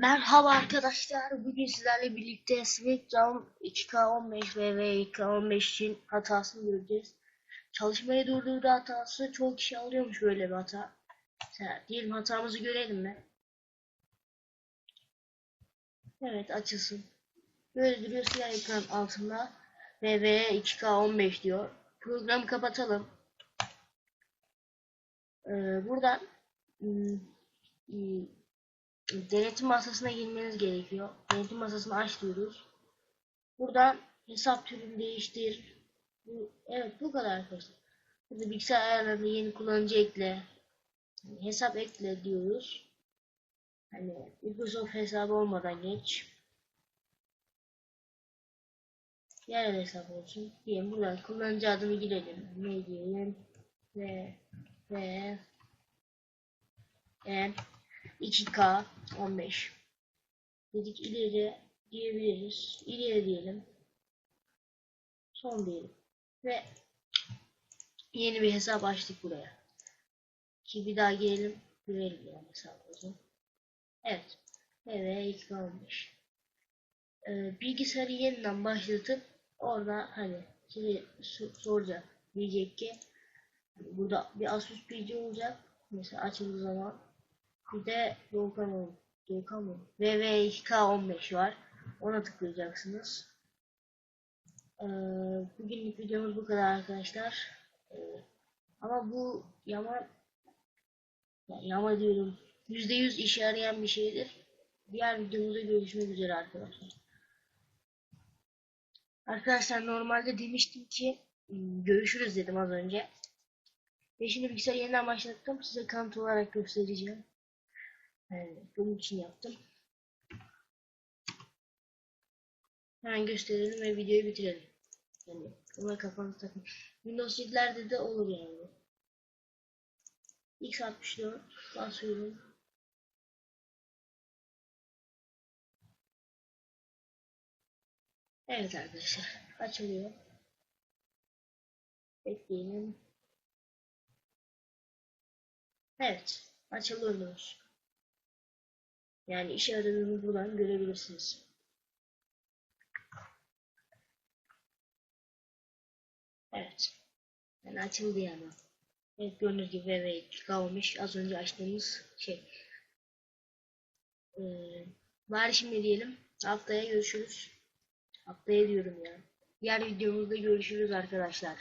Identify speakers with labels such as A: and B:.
A: Merhaba arkadaşlar. Bugün sizlerle birlikte Smackdown 2K15 ve 2K15 için hatasını göreceğiz. Çalışmayı durdurdu hatası. Çoğu kişi alıyormuş böyle bir hata. Diyelim hatamızı görelim mi? Evet açılsın. Böyle duruyor siyah ekran altında. VV 2K15 diyor. Programı kapatalım. Ee, buradan ım, ım, denetim masasına girmeniz gerekiyor. Denetim masasını aç diyoruz. Buradan hesap türünü değiştir. Bu, evet bu kadar arkadaşlar. Burada bilgisayar ayarlarında yeni kullanıcı ekle. Hesap ekle diyoruz. Hani Microsoft hesabı olmadan geç. Yerel hesap olsun. Diyelim buradan kullanıcı adını girelim. Ne diyelim? Ve ve e, 2K 15 dedik ileri diyebiliriz. İleri diyelim. Son diyelim. Ve yeni bir hesap açtık buraya. Ki bir daha gelelim. Görelim yani hesabımızı. Evet. Evet 2K15 ee, bilgisayarı yeniden başlatıp orada hani size soracak diyecek ki hani burada bir Asus PC olacak mesela açıldığı zaman bir de Doğukan Doğukan mı? VV2K15 var. Ona tıklayacaksınız. Ee, bugünlük videomuz bu kadar arkadaşlar. Ee, ama bu yama yama diyorum %100 işe yarayan bir şeydir. Diğer videomuzda görüşmek üzere arkadaşlar. Arkadaşlar normalde demiştim ki görüşürüz dedim az önce. Ve şimdi bilgisayarı yeniden başlattım. Size kanıt olarak göstereceğim. Yani bunun için yaptım. Hemen gösterelim ve videoyu bitirelim. Yani ona kafanızı takın. Windows 7'lerde de olur yani. X64 basıyorum. Evet arkadaşlar açılıyor. Bekleyelim. Evet açılıyoruz. Yani işe yaradığını buradan görebilirsiniz. Evet. Yani açıldı yani. Evet gördüğünüz gibi VV kalmış. Az önce açtığımız şey. Ee, bari şimdi diyelim. Haftaya görüşürüz. Haftaya diyorum ya. Diğer videomuzda görüşürüz arkadaşlar.